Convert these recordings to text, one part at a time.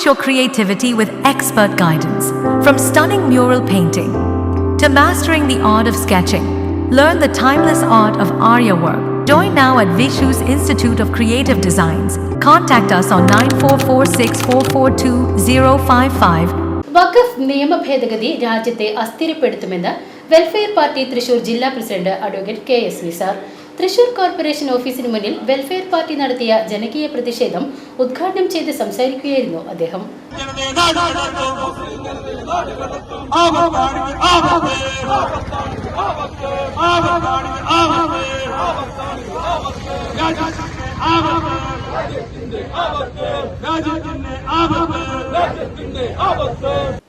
Unleash your creativity with expert guidance. From stunning mural painting to mastering the art of sketching, learn the timeless art of Arya work. Join now at Vishu's Institute of Creative Designs. Contact us on 9446442055 വഖഫ് നിയമ ഭേദഗതി രാജ്യത്തെ അസ്ഥിരപ്പെടുത്തുമെന്ന് welfare party Thrissur ജില്ലാ president advocate K S Nizar Thrissur corporation ഓഫീസിന് മുന്നിൽ welfare party നടത്തിയ ജനകീയ പ്രതിഷേധം ഉദ്ഘാടനം ചെയ്ത് സംസാരിക്കുകയായിരുന്നു അദ്ദേഹം. രാജ്യത്തിന്റെ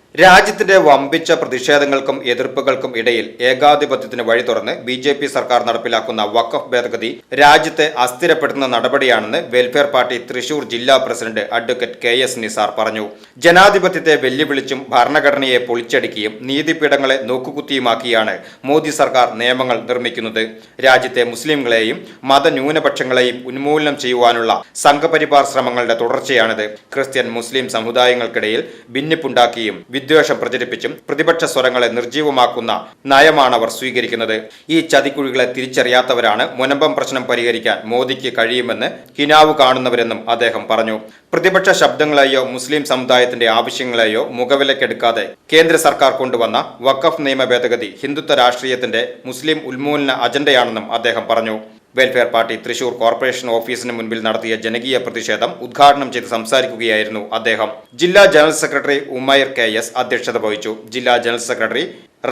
വമ്പിച്ച പ്രതിഷേധങ്ങൾക്കും എതിർപ്പുകൾക്കും ഇടയിൽ ഏകാധിപത്യത്തിന് വഴി തുറന്ന് ബി ജെ പി സർക്കാർ നടപ്പിലാക്കുന്ന വഖഫ് ഭേദഗതി രാജ്യത്തെ അസ്ഥിരപ്പെടുത്തുന്ന നടപടിയാണെന്ന് വെൽഫെയർ പാർട്ടി തൃശൂർ ജില്ലാ president advocate K S Nizar പറഞ്ഞു. ജനാധിപത്യത്തെ വെല്ലുവിളിച്ചും ഭരണഘടനയെ പൊളിച്ചടുക്കിയും നീതിപീഠങ്ങളെ നോക്കുകുത്തിയുമാക്കിയാണ് മോദി സർക്കാർ നിയമങ്ങൾ നിർമ്മിക്കുന്നത്. രാജ്യത്തെ മുസ്ലിംകളെയും മതന്യൂനപക്ഷങ്ങളെയും ഉന്മൂലനം ചെയ്യുവാനുള്ള സംഘപരിവാർ ശ്രമങ്ങളുടെ തുടർച്ചയാണിത്. ക്രിസ്ത്യൻ മുസ്ലിം സമുദായങ്ങൾക്കിടയിൽ ഭിന്നിപ്പുണ്ടാക്കിയും വിദ്വേഷം പ്രചരിപ്പിച്ചും പ്രതിപക്ഷ സ്വരങ്ങളെ നിർജീവമാക്കുന്ന നയമാണ് അവർ സ്വീകരിക്കുന്നത്. ഈ ചതിക്കുഴികളെ തിരിച്ചറിയാത്തവരാണ് മുനമ്പം പ്രശ്നം പരിഹരിക്കാൻ മോദിക്ക് കഴിയുമെന്ന് കിനാവ് കാണുന്നവരെന്നും അദ്ദേഹം പറഞ്ഞു. പ്രതിപക്ഷ ശബ്ദങ്ങളെയോ മുസ്ലിം സമുദായത്തിന്റെ ആവശ്യങ്ങളെയോ മുഖവിലക്കെടുക്കാതെ കേന്ദ്ര സർക്കാർ കൊണ്ടുവന്ന വഖഫ് നിയമ ഭേദഗതി ഹിന്ദുത്വ രാഷ്ട്രീയത്തിന്റെ മുസ്ലിം ഉന്മൂലന അജണ്ടയാണെന്നും അദ്ദേഹം പറഞ്ഞു. വെൽഫെയർ പാർട്ടി തൃശൂർ കോർപ്പറേഷൻ ഓഫീസിന് മുൻപിൽ നടത്തിയ ജനകീയ പ്രതിഷേധം ഉദ്ഘാടനം ചെയ്ത് സംസാരിക്കുകയായിരുന്നു അദ്ദേഹം. ജില്ലാ general secretary Umayar K S അധ്യക്ഷത വഹിച്ചു. ജില്ലാ ജനറൽ സെക്രട്ടറി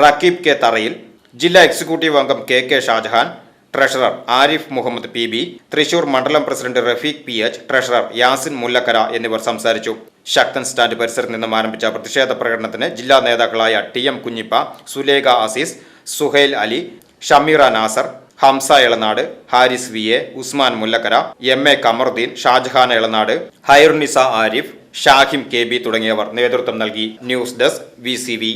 റക്കീബ് കെ തറയിൽ ജില്ലാ എക്സിക്യൂട്ടീവ് അംഗം K K Shajahan treasurer Arif Muhammad P B Thrissur മണ്ഡലം president Rafeeq P H treasurer Yasin Mullakkara എന്നിവർ സംസാരിച്ചു. ശക്തൻ സ്റ്റാൻഡ് പരിസരത്ത് നിന്നും ആരംഭിച്ച പ്രതിഷേധ പ്രകടനത്തിന് ജില്ലാ നേതാക്കളായ T M Kunhippa Sulekha Aziz Suhail Ali Shameera Nasar Hamsa Elanad Harris V A Usman Mullakkara M A Kamaruddin Shajahan Elanad Hairunisa Arif Shahim K B തുടങ്ങിയവർ നേതൃത്വം നൽകി ന്യൂസ് ഡെസ്ക് വി.